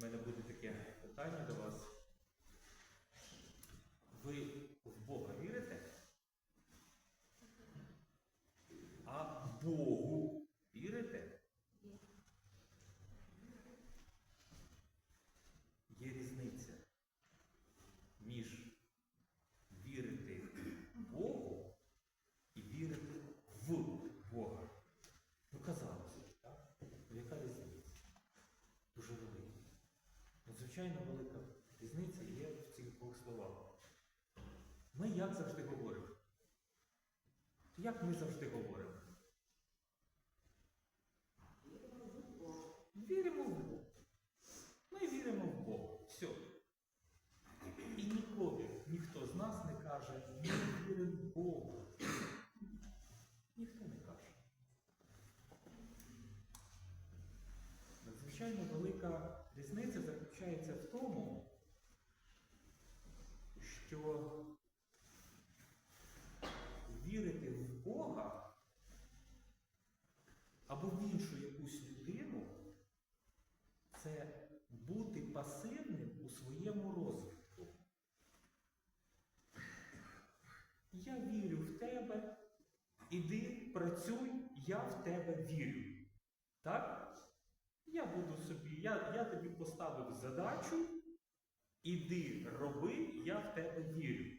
У мене буде таке питання до вас. Ви в Бога вірите? А Богу вірите? Є різниця між вірити Богу і вірити в Бога. Ну, казалося, б, так? Ну, Яка різниця? Дуже велика. Надзвичайно велика різниця є в цих двох словах. Ми як завжди говоримо? Як ми завжди говоримо? Віримо в Бога. Ми віримо в Бога. Все. І ніколи ніхто з нас не каже, ми віримо в Бога. Ніхто не каже. Надзвичайно велика різниця заключається в тому, що вірити в Бога або в іншу якусь людину це бути пасивним у своєму розвитку. Я вірю в тебе, іди, працюй, я в тебе вірю. Так? Я буду собі, я, я тобі поставив задачу, іди, роби, я в тебе вірю.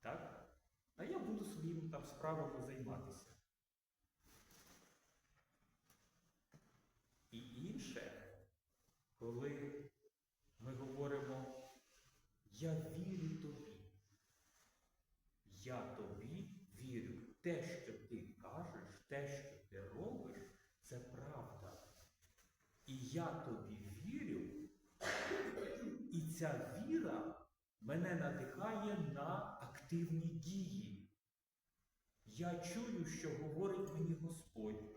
Так? А я буду своїми там справами займатися. І інше, коли ми говоримо, я вірю тобі. Я тобі вірю. Те, що ти кажеш, те, що ти робиш, це правда. І я тобі вірю, і ця віра мене надихає на активні дії. Я чую, що говорить мені Господь.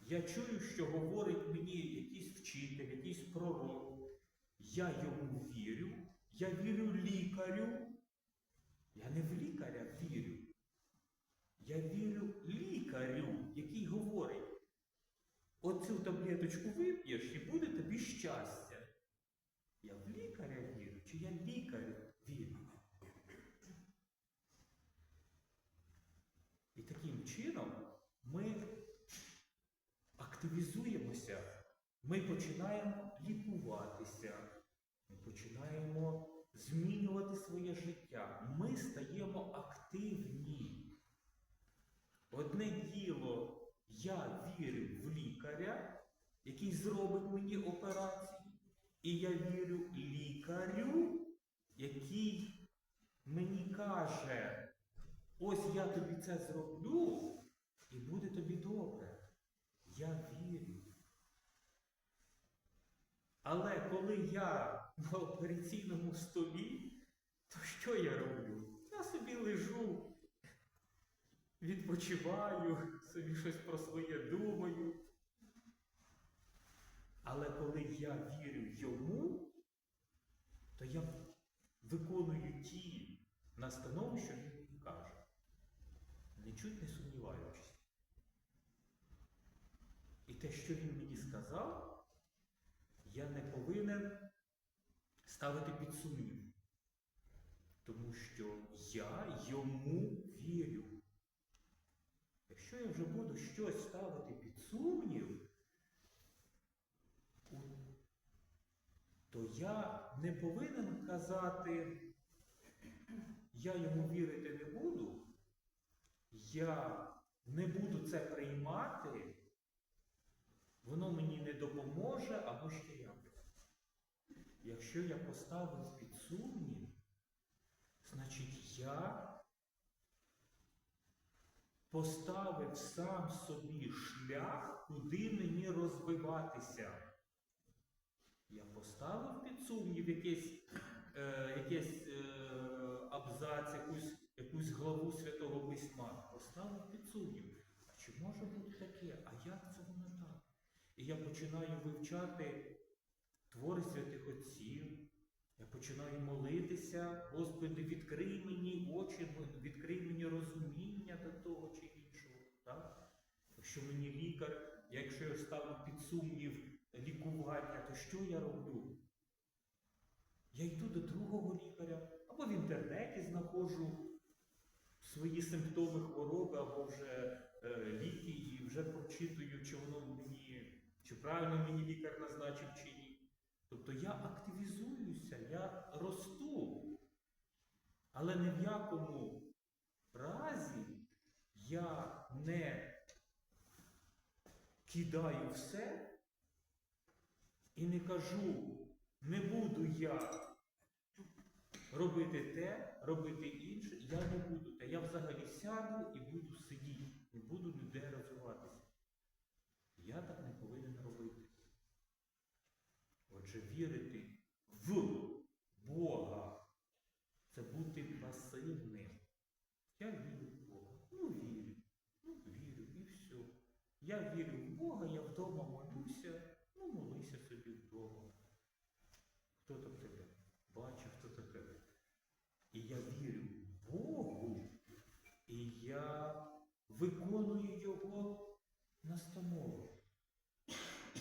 Я чую, що говорить мені якийсь вчитель, якийсь пророк. Я йому вірю, я вірю лікарю. Я не в лікаря вірю. Я вірю лікарю, який говорить, оцю таблеточку вип'єш і буде тобі щастя. Я в лікаря вірю, чи я лікарю вірю? І таким чином ми активізуємося, ми починаємо лікуватися, ми починаємо змінювати своє життя. Ми стаємо активні. Одне діло, я вірю в лікаря, який зробить мені операцію, і я вірю лікарю, який мені каже, ось я тобі це зроблю, і буде тобі добре. Я вірю. Але коли я на операційному столі, то що я роблю? Я собі лежу, відпочиваю, собі щось про своє думаю. Але коли я вірю йому, то я виконую ті настанови, що він мені каже. Нічуть не сумніваючись. І те, що він мені сказав, я не повинен ставити під сумнів. Тому що я йому вірю. Якщо я вже буду щось ставити під сумнів, то я не повинен казати, я йому вірити не буду, я не буду це приймати, воно мені не допоможе або ще якось. Якщо я поставив під сумнів, значить я поставив сам собі шлях, куди мені розвиватися. Я поставив під сумнів якийсь, е, е, абзац, якусь, якусь главу Святого Письма. Поставив під сумнів. А чи може бути таке? А як це воно так? І я починаю вивчати твори святих отців. Я починаю молитися, Господи, відкрий мені очі, відкрий мені розуміння до того чи іншого. Так? Якщо мені лікар, якщо я ставлю під сумнів лікування, то що я роблю? Я йду до другого лікаря, або в інтернеті знаходжу свої симптоми хвороби, або вже е, ліки, і вже прочитую, чи воно мені, чи правильно мені лікар назначив, чи ні. Тобто я активізуюся, я росту, але ні в якому разі я не кидаю все і не кажу, не буду я робити те, робити інше, я не буду те. Я взагалі сяду і буду сидіти, не буду ніде розвиватися. Я так не повинен робити. Отже, вірити в Бога це бути пасивним. Я вірю в Бога. Ну вірю. Ну вірю і все. Я вірю в Бога, я вдома молюся, ну молися собі вдома. Хто там тебе бачив, хто там тебе. І я вірю Богу, і я виконую Його настанови.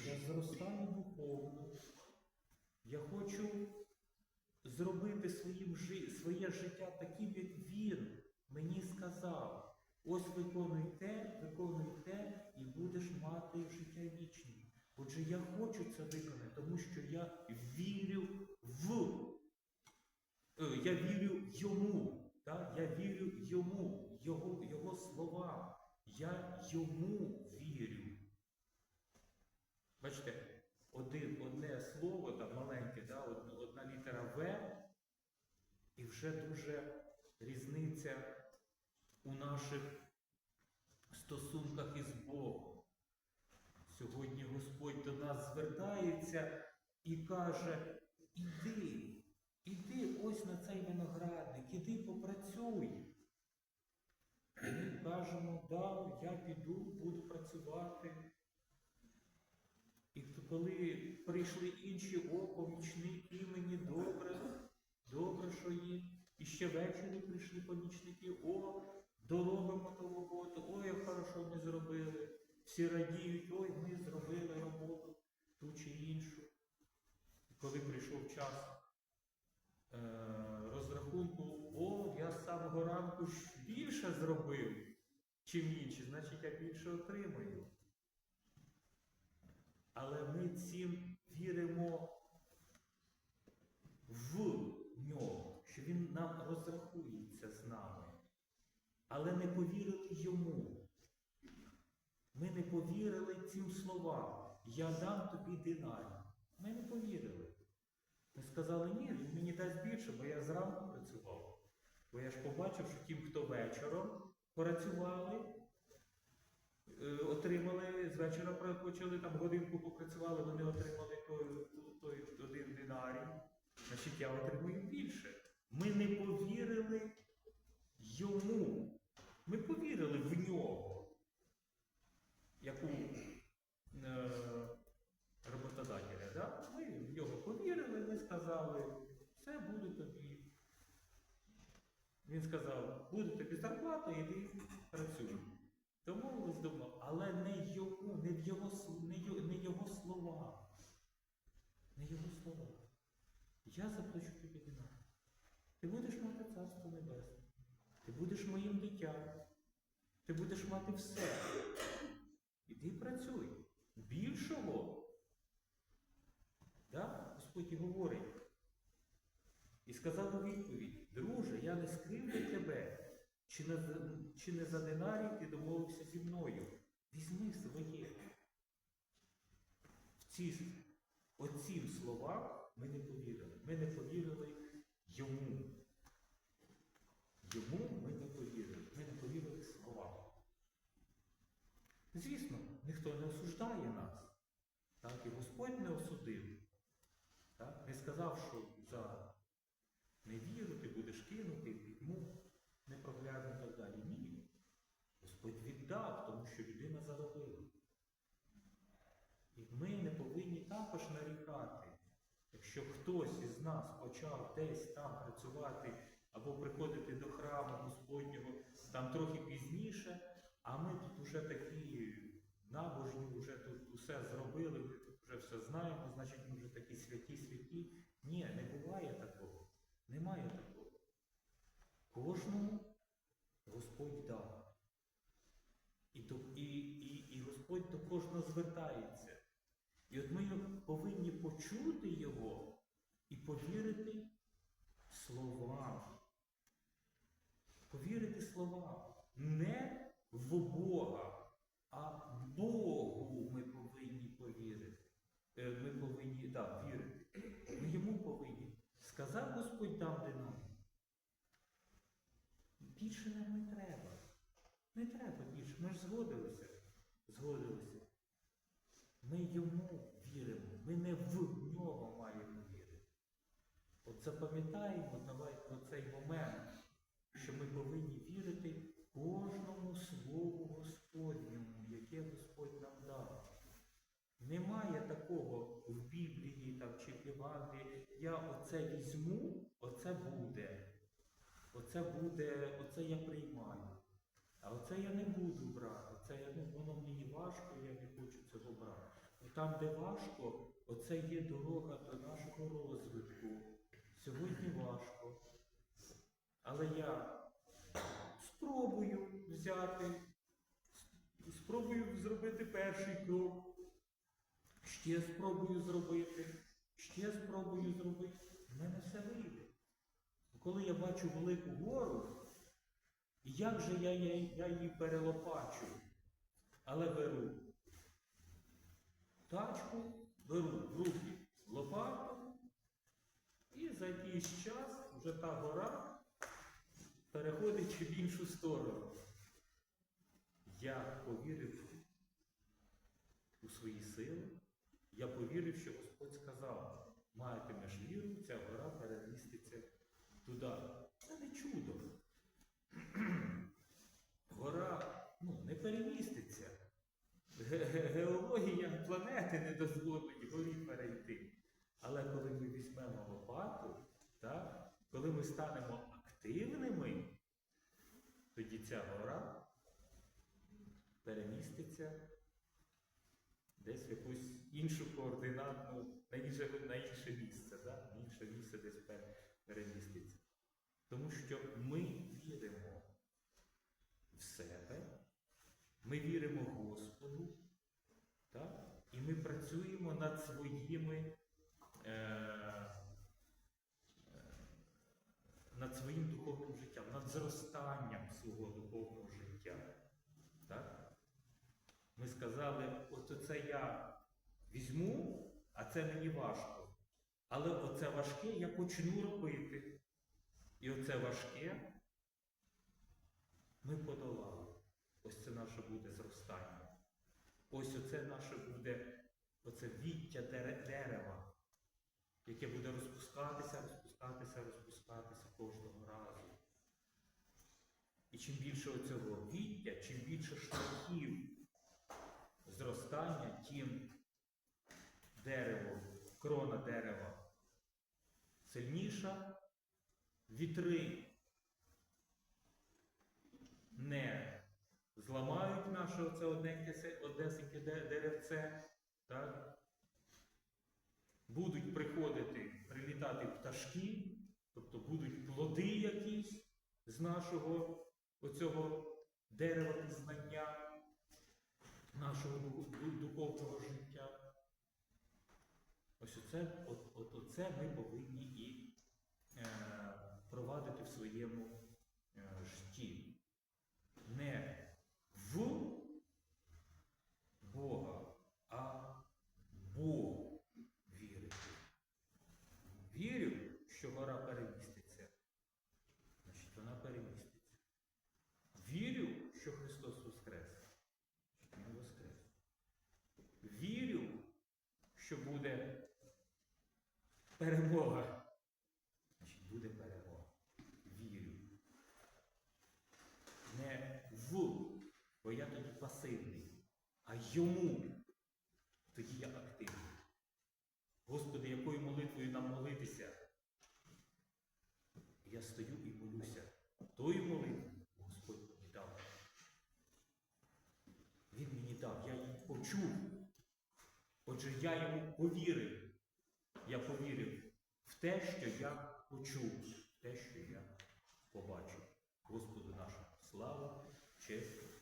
Я зростаю духовно. Я хочу зробити своє життя таким, як він мені сказав. Ось виконуй те, виконуй те, і будеш мати життя вічне. Отже, я хочу це виконати, тому що я вірю в. е, Я вірю йому. Так? Я вірю йому, його, його словам. Я йому вірю. Бачите, один, одне слово, там маленьке, да, одна, одна літера В, і вже дуже різниця у наших стосунках із Богом. Сьогодні Господь до нас звертається і каже: іди, іди ось на цей виноградник, іди попрацюй. Ми кажемо, да, я піду, буду працювати. І коли прийшли інші, о, помічники, мені добре, добре, що є. І ще ввечері прийшли помічники, о, доробимо ту роботу, ой, як хорошо ми зробили. Всі радіють, ой, ми зробили роботу ту чи іншу. І коли прийшов час е, розрахунку, о, я з самого ранку ж більше зробив, чим інші, значить я більше отримую. Але ми цим віримо в нього, що він нам нами. Але не повірили йому. Ми не повірили цим словам. Я дам тобі динар. Ми не повірили. Ми сказали, ні, він мені дасть більше, бо я зранку працював. Бо я ж побачив, що тим, хто вечором працювали, е, отримали, з вечора почали там годинку попрацювали, вони отримали той, той один динарій. Значить, я отримую більше. Ми не повірили йому. Ми повірили в нього, як у е, роботодателя. Да? Ми в нього повірили, ми сказали, все буде тобі. Він сказав, буде тобі зарплата, іди працюй. Домовились давно, але не йому, не в його, не його, не його слова. Не його слова. Я заплачу тобі динар. Ти будеш мати царство. Ти будеш моїм дитям. Ти будеш мати все. Іди працюй. Більшого. Да? Господь і говорить. І сказав у відповідь, друже, я не скривлю тебе, чи не, чи не за динарій ти домовився зі мною. Візьми своє. В ці, оцім словам ми не повірили. Ми не повірили йому. Йому ми не повірили. Ми не повірили словам. Звісно, ніхто не осуждає нас. Так, і Господь не осудив. Так? Не сказав, що за невіру ти будеш кинути пітьму, непроглядно і так далі. Ні. Господь віддав, тому що людина заробила. І ми не повинні також нарікати. Якщо хтось із нас почав десь там працювати або приходити до храму Господнього там трохи пізніше, а ми тут вже такі набожні, вже тут усе зробили, ми тут вже все знаємо, значить ми вже такі святі, святі. Ні, не буває такого. Немає такого. Кожному Господь дав. І, і, і, і Господь до кожного звертається. І от ми повинні почути Його і повірити словам. Словам. Не в Бога, а Богу ми повинні повірити. Е, Ми повинні да, вірити. Ми йому повинні. Сказав Господь дам де нам. Більше нам не треба. Не треба більше. Ми ж згодилися. Згодилися. Ми йому віримо. Ми не в нього маємо вірити. От запам'ятаємо давайте оцей момент, що ми повинні вірити кожному слову Господньому, яке Господь нам дав. Немає такого в Біблії там, чи в Євангелії, я оце візьму, оце буде. Оце буде, оце я приймаю. А оце я не буду брати. Це я, ну, воно мені важко, я не хочу цього брати. Ну, Там, де важко, оце є дорога до нашого розвитку. Сьогодні важко. Але я спробую взяти, спробую зробити перший крок. Ще спробую зробити, ще спробую зробити. В мене все вийде. Коли я бачу велику гору, як же я, я, я її перелопачу? Але беру тачку, беру в руки лопату, і за якийсь час вже та гора переходить в іншу сторону. Я повірив у свої сили, я повірив, що Господь сказав, матимеш віру, ця гора переміститься туди. Це не чудо. Гора ну, не переміститься. Ге- ге- Геологія планети не дозволить горі перейти. Але коли ми візьмемо лопату, так, коли ми станемо активними, тоді ця гора переміститься десь в якусь іншу координатну, на інше, на інше місце, да? на інше місце десь переміститься. Тому що ми віримо в себе, ми віримо Господу, так? і ми працюємо над своїми. Е, е, над своїм духовним життям, над зростанням свого духовного життя. Так? Ми сказали, от оце я візьму, а це мені важко. Але оце важке я почну робити. І оце важке ми подолали. Ось це наше буде зростання. Ось оце наше буде оце віття дерева, яке буде розпускатися, розпускатися, розпускатися кожного разу. І чим більше оцього віття, чим більше шляхів зростання, тим дерево, крона дерева сильніша, вітри не зламають наше оце одненьке, одесеньке деревце, так? будуть приходити, прилітати пташки, тобто будуть плоди якісь з нашого оцього дерева пізнання, нашого ду- ду- духовного життя. Ось оце, от, от, оце ми повинні і е, провадити в своєму е, житті. Не в Бога, а Богу вірити. Вірю, що гора переміститься. Значить, вона переміститься. Вірю, що Христос Воскрес. Він Воскрес. Вірю, що буде перемога. Значить, буде перемога. Вірю. Не в, бо я тоді пасивний, а йому. Тоді я активний. Господи, якою молитвою нам молитися? Я стою і молюся. Тою молитвою Господь мені дав. Він мені дав, я її почув. Отже, я йому повірив. Я повірив в те, що я почув, в те, що я побачив. Господу нашому слава, честь